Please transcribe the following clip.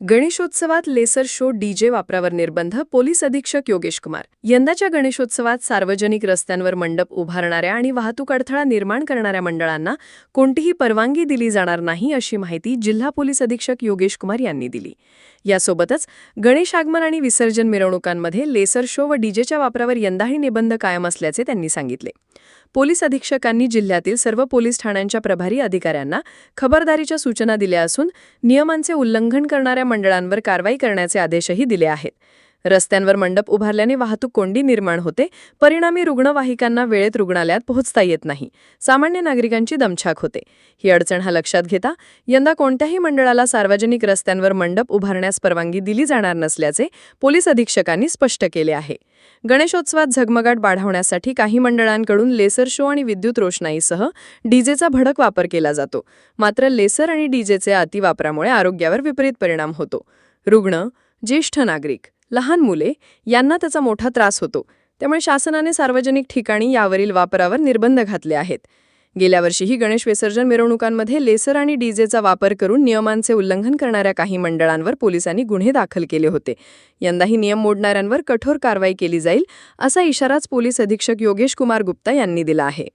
गणेशोत्सवात laser show DJ वापरावर निर्बंध पोलीस अधीक्षक योगेश कुमार. यंदाच्या गणेशोत्सवात सार्वजनिक रस्त्यांवर मंडप उभारणाऱ्या आणि वाहतूक अडथळा निर्माण करणाऱ्या मंडळांना कोणतीही परवानगी दिली जाणार नाही अशी माहिती जिल्हा पोलीस अधीक्षक योगेश कुमार यांनी दिली. यासोबतच गणेश आगमन आणि विसर्जन मिरवणुकांमध्ये लेसर शो व डीजेच्या वापरावर यंदाही निबंध कायम असल्याचे त्यांनी सांगितले. पोलीस अधीक्षकांनी जिल्ह्यातील सर्व पोलीस ठाण्यांच्या प्रभारी अधिकाऱ्यांना खबरदारीच्या सूचना दिल्या असून नियमांचे उल्लंघन करणाऱ्या मंडळांवर कारवाई करण्याचे आदेशही दिले आहेत. रस्त्यांवर मंडप उभारल्याने वाहतूक कोंडी निर्माण होते. परिणामी रुग्णवाहिकांना वेळेत रुग्णालयात पोहोचता येत नाही. सामान्य नागरिकांची दमछाक होते. ही अडचण हा लक्षात घेता यंदा कोणत्याही मंडळाला सार्वजनिक रस्त्यांवर मंडप उभारण्यास परवानगी दिली जाणार नसल्याचे पोलीस अधीक्षकांनी स्पष्ट केले आहे. गणेशोत्सवात झगमगाट वाढवण्यासाठी काही मंडळांकडून लेसर शो आणि विद्युत रोषणाईसह डीजेचा भडक वापर केला जातो. मात्र लेसर आणि डीजेचे अतिवापरामुळे आरोग्यावर विपरीत परिणाम होतो. रुग्ण ज्येष्ठ नागरिक लहान मुले यांना त्याचा मोठा त्रास होतो. त्यामुळे शासनाने सार्वजनिक ठिकाणी यावरील वापरावर निर्बंध घातले आहेत. गेल्या वर्षीही गणेश विसर्जन मिरवणुकांमध्ये लेसर आणि डीजेचा वापर करून नियमांचे उल्लंघन करणाऱ्या काही मंडळांवर पोलिसांनी गुन्हे दाखल केले होते. यंदाही नियम मोडणाऱ्यांवर कठोर कारवाई केली जाईल असा इशाराच पोलीस अधीक्षक योगेश कुमार गुप्ता यांनी दिला आहे.